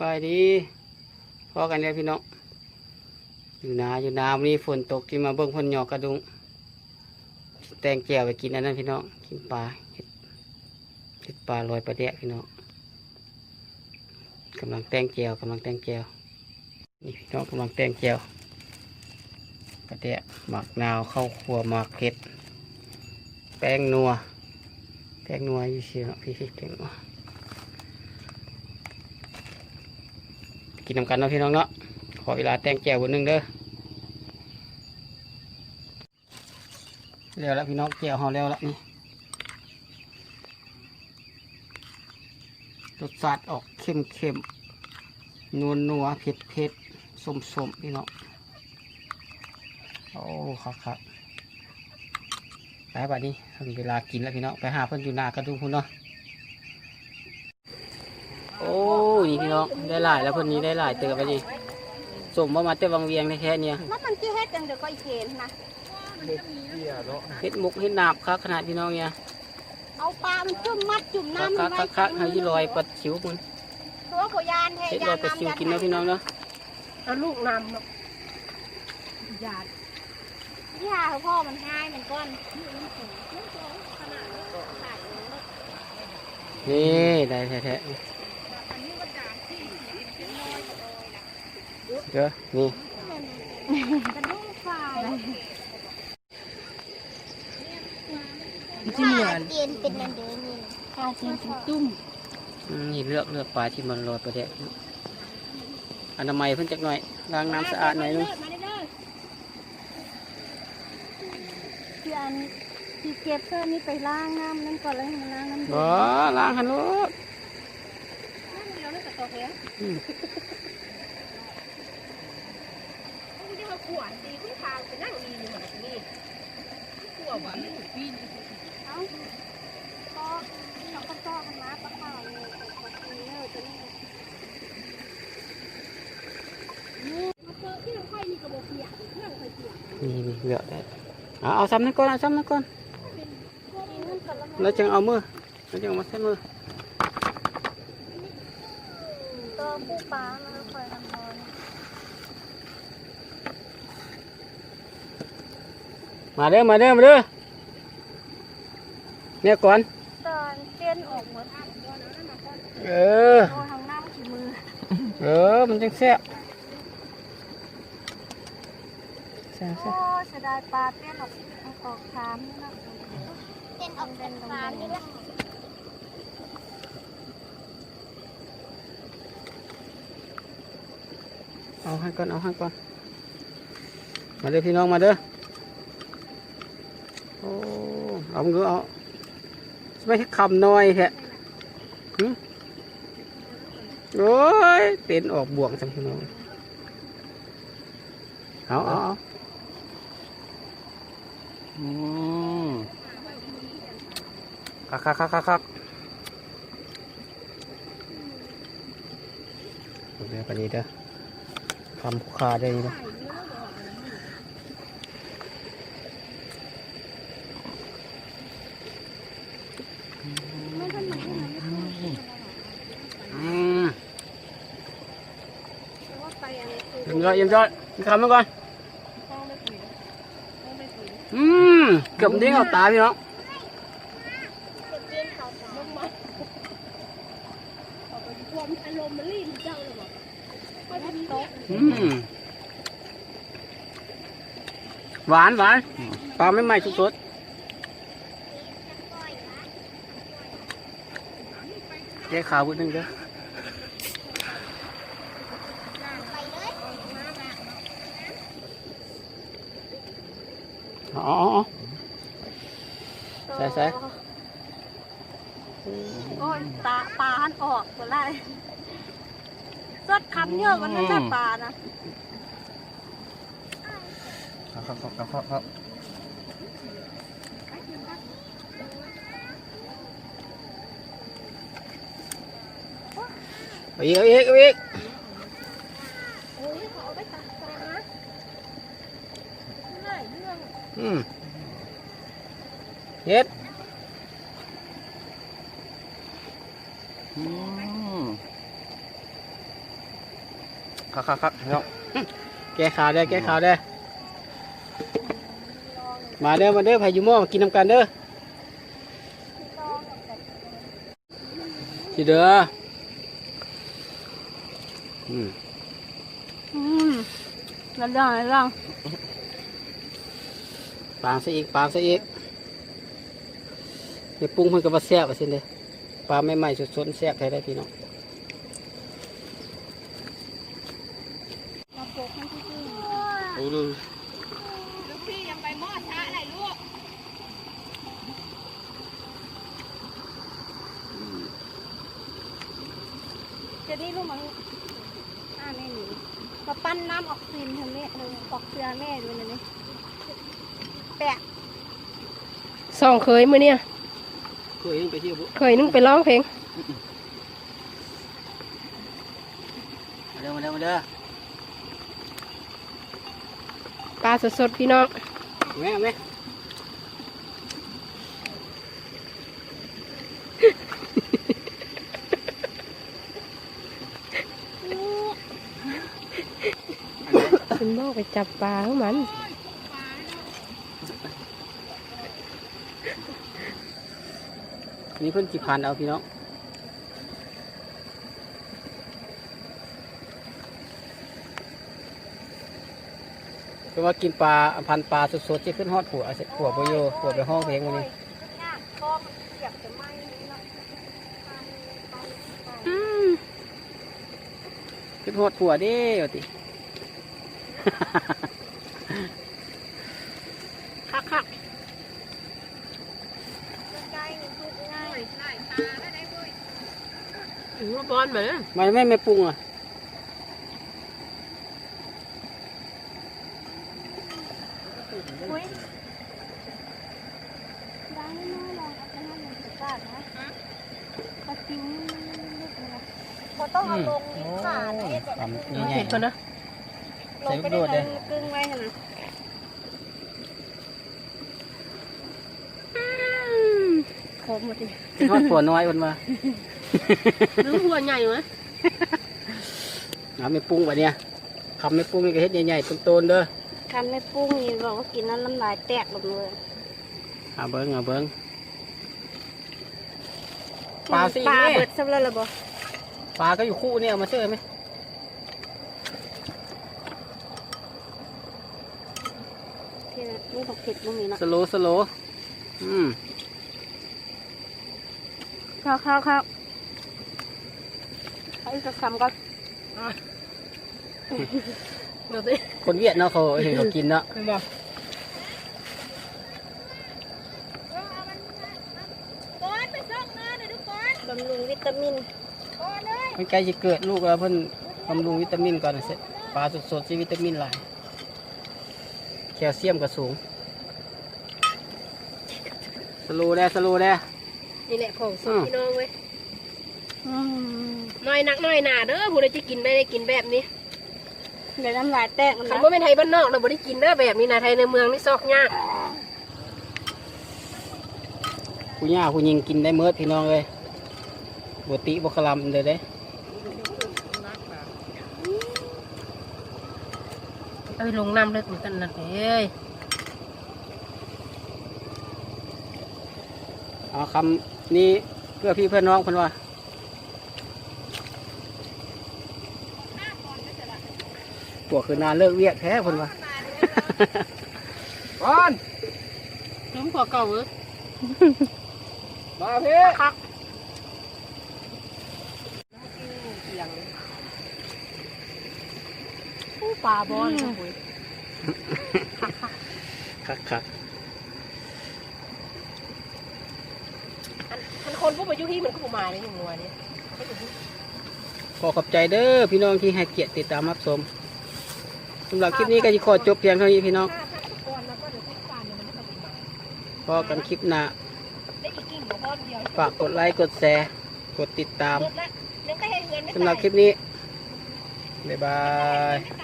ไปดีพอกันแล้วพี่น้องอยู่นาอยู่นาวันนี้ฝนตกที่มาเบิ่งพ่นหยอกกระดุงแตงแก้วไปกินอันนั้นพี่น้องกินปลาเห็ดเห็ดปลาลอยปลาแดะพี่น้องกำลังแตงแก้วกำลังแตงแก้วนี่พี่น้องกำลังแตงแก้วปลาแดะหมักนาวเข้าวครัวหมักเห็ดแป้งนัวแป้งนัวอยู่เชียวเนาะพี่พี่แป้งนัว กินน้ำกันเนาะพี่น้องเนาะขอเวลาแต่งแก้ววันหนึ่งเด้อเร็วแล้วพี่น้องแก้วเฮาแล้วละนี่รสชาติออกเข้มเข้มนัวนัวเผ็ดเผ็ดสมสมพี่น้องโอ้ครับครับไปบัดนี้ถึงเวลากินแล้วพี่น้องไปหาเพื่อนอยู่นากระดุมพุ่นเนาะ อ้ยพี่น้องได้หลายแล้วเพิ่นนี้ได้หลายเติบไปดิสมว่ามาแต่วังเวียงแท้ๆเนี่ยแล้วมันจะเฮ็ดจังเดี๋ยวก็อีเคนนะเฮ็ดมุกเฮ็ดนาบครับขนาดพี่น้องเนี่ยเอาปลามันจุ่มมัดจุ่มคักน้ำคักคักคักให้ยี่ลอยปัดชิวคุณตัวโขยานเทเฮ็ดลยาอยปัดชิวกินเนาะพี่น้องเนาะเอาลูกน้ำเนาะยาย่าพ่อมันให้มันก้อนนี่ได้แท้ๆ เด้อนี่กระดุมฝ่ายที่เหมือนเย็นเป็นนันเดิมนี่ข้าวเป็นตุ้มอืมนี่เลือกเลือกปลาที่มันลอยประเดะอนามัยเพิ่นจักหน่อยล้างน้ำสะอาดหน่อยนึงที่อันที่เก็บเสื้อนี่ไปล้างน้ำนั่นก่อนเลยมาล้างน้ำบ่ล้างหันโลดเดียวนั่นกับตัวเอง อืม มันจะมาขวานดีขึ้นทางไปนั่งดีอยู่แบบนี้ ขั่วหวานไม่ถูกปีนเอ้าก็เราก็ซ้อกันมาปะข่าวเลยตัวนี้เลยตัวนี้นี่มาเจอที่เราค่อยมีกระบอกเปียกเครื่องค่อยเปียกนี่นี่เลือได้เอาเอาซ้ำนั้นก่อนเอาซ้ำนั้นก่อนนี่มันก่อนแล้วจึงเอามือแล้วจึงมาใส่มือตัวผู้ปลามันคอยทำนอน มาเด้อมาเด้อมาเด้อเนี่ยก่อนตอนเต้นออกหมดเออโดนทางน้ำขี้มือเออมันจังแซ่บแซ่บโอ้เสียดายปลาเต้นออกออกคามนี่นะเต้นออกเป็นคามนี่ละเอาให้ก่อนเอาให้ก่อนมาเด้อพี่น้องมาเด้อ โอ้เอามือเอาไม่ให้คำน้อยแค่โอ้ยเต้นออกบ่วงจังพี่น้องเอาเอาเอาอืมคักคักคักคักคักเดี๋ยวไปดีเด้อคำผู้คาได้ดีเด้อม ว่าไปอะไรคื อเยี่ยมยอดเยี่ยมยอดกินคำมาก่อนต้องไม่คุยต้องไม่คุยอืมเกือบดิ้งเอาตาพี่น้องอืมหวานหวานปลาไม่ไหม้สุดๆแยกขาวบุดนึงเด้อ อ๋ออ๋ออ๋อใส่ใส่โอ้ยตาปลาหันออกหมดเลยสดคำเยอะกันนั่นแหละปลานะ ครับครับครับครับครับเอาอีกเอาอีกเอาอีก โอ้ยเขาเอาไปตัดปลานะง่ายเรื่ องอืมเฮ็ดอืมครับครับครับพี่น้องแก้ข่าวได้อแก้ข่าวได้อมาเด้อมาเด้อพายุหม้อมากินน้ำกันเด้อทีเด้ออืม อืมแล้วดังแล้วดัง ปางซะอีกปางซะอีกเดี๋ยวปรุงเพิ่นก็บ่แซ่บว่าซั่นเด้อปลาใหม่ๆสดๆแซ่บแท้ได้อพี่น้องมาโปกให้พี่พี่โอ้ดูลูกพี่ยังไปมอดช้าอะไรลูกเดี๋ยวนี้ลูกมันอ่าแม่หนีมาปั้นน้ำออกซินทำแม่เลยออกเสือแม่ด้วยนะนี่ แปะสองเคยมือเนี่ย เคยเห็นไปเที่ยวบุเคยนึงไปร้องเพลง มาเด้อมาเด้อมาเด้อปลาสดๆพี่น้อง แม่แม่ฉันบอกไปจับปลาของมัน นี่เพิ่นสิพันเอาพี่น้องคือว่ากินปลาพันปลาสดๆที่ขึ้นฮอดหัวเสร็จหัวบ่อยู่หัวไปห้องเพลงวันนี้คอมันเสียบจะไหม้นี่เนาะขึ้นฮอดหัวเด้ว่าติ คักคัก ใกล้ๆนี่พูดง่าย ใช่ตาได้เว้ย ถึงว่าบอลมาเลยมาแม่แม่ปรุงอะอุ้ยดังน้อยลองเอาไปให้มันสุดาดนะปลาซิวลึกๆนะพอต้องเอาลงนี่ขาดเอ๊ะทำนี่เอาไงเห็ดก่อนนะลงไปได้เลยกึ่งไว้นะขอบหมดเลยขึ้นฮอดหัวน้อยมันมา รู้หัวใหญ่ไหมเอาไม่ปรุงวะเนี่ยคำไม่ปรุงนี่ก็เฮ็ดใหญ่ๆต้นๆเด้อคำไม่ปรุงนี่บอกว่ากินนั้นน้ำลายแตกหมดเลยเอาเบิ้งเอาเบิ้งปลาสิปลาแม่เบิดซะแล้วล่ะบ่ปลาก็อยู่คู่เนี่ยเอามาเชื่อไหมที่นั่นนี่ผักเผ็ดบ่มีเนาะสโลว์สโลว์อืมข้าวข้าวข้าว เอาอีกสักคำก่อนเดี๋ยวสิคนเวียดเนาะเขาเห็นเขากินเนาะเป็นบอกก้อนไปส่งเงินหน่อยทุกคนบำรุงวิตามินก้อนเลยมันใกล้จะเกิดลูกแล้วเพิ่นบำรุงวิตามินก่อนเสร็จปลาสดๆที่วิตามินหลายแคลเซียมก็สูง สโลว์ได้สโลว์ได้นี่แหละของสอืดมพี่น้องเว้ยอืม น้อยนักน้อยหนาเด้อผู้ใดจะกินได้ได้กินแบบนี้เดี๋ยวน้ำลายแตกมันคันนะว่าเป็นไทยบ้านนอกเราบ่ได้กินเด้อแบบนี้นะไทยในเมืองนี่ซอกยากผู้ย่าผู้หญิงกินได้เมิดพี่น้องเลยบติบกลำเด้อเด้เอาไปลงน้ำเลิกเหมือนกันนะเอ้ยเอาคำนี้เพื่อพี่เพื่อนน้องเพิ่นว่า พวกคือนานเลิกเวียกแท้เพิ่นว่าบอลลืมขวเก่าเว้ยมาพี่คักอู้ปลาบอลโอ้ยคักคักอันคนผู้มาอยู่ที่มันก็บ่มาเลยอย่างงัวเนี่ยขอขอบใจเด้อพี่น้องที่ให้เกียรติติดตามรับชม สำหรับคลิปนี้ก็จะขอจบเพียงเท่านี้พี่น้องพอกันคลิปหน้าได้อีกกิ่งของพ่อเดียวฝากกดไลค์กดแชร์กดติดตามเลิกละเดี๋ยวก็ให้เงินไม่สำหรับตายคลิปนี้บ๊ายบาย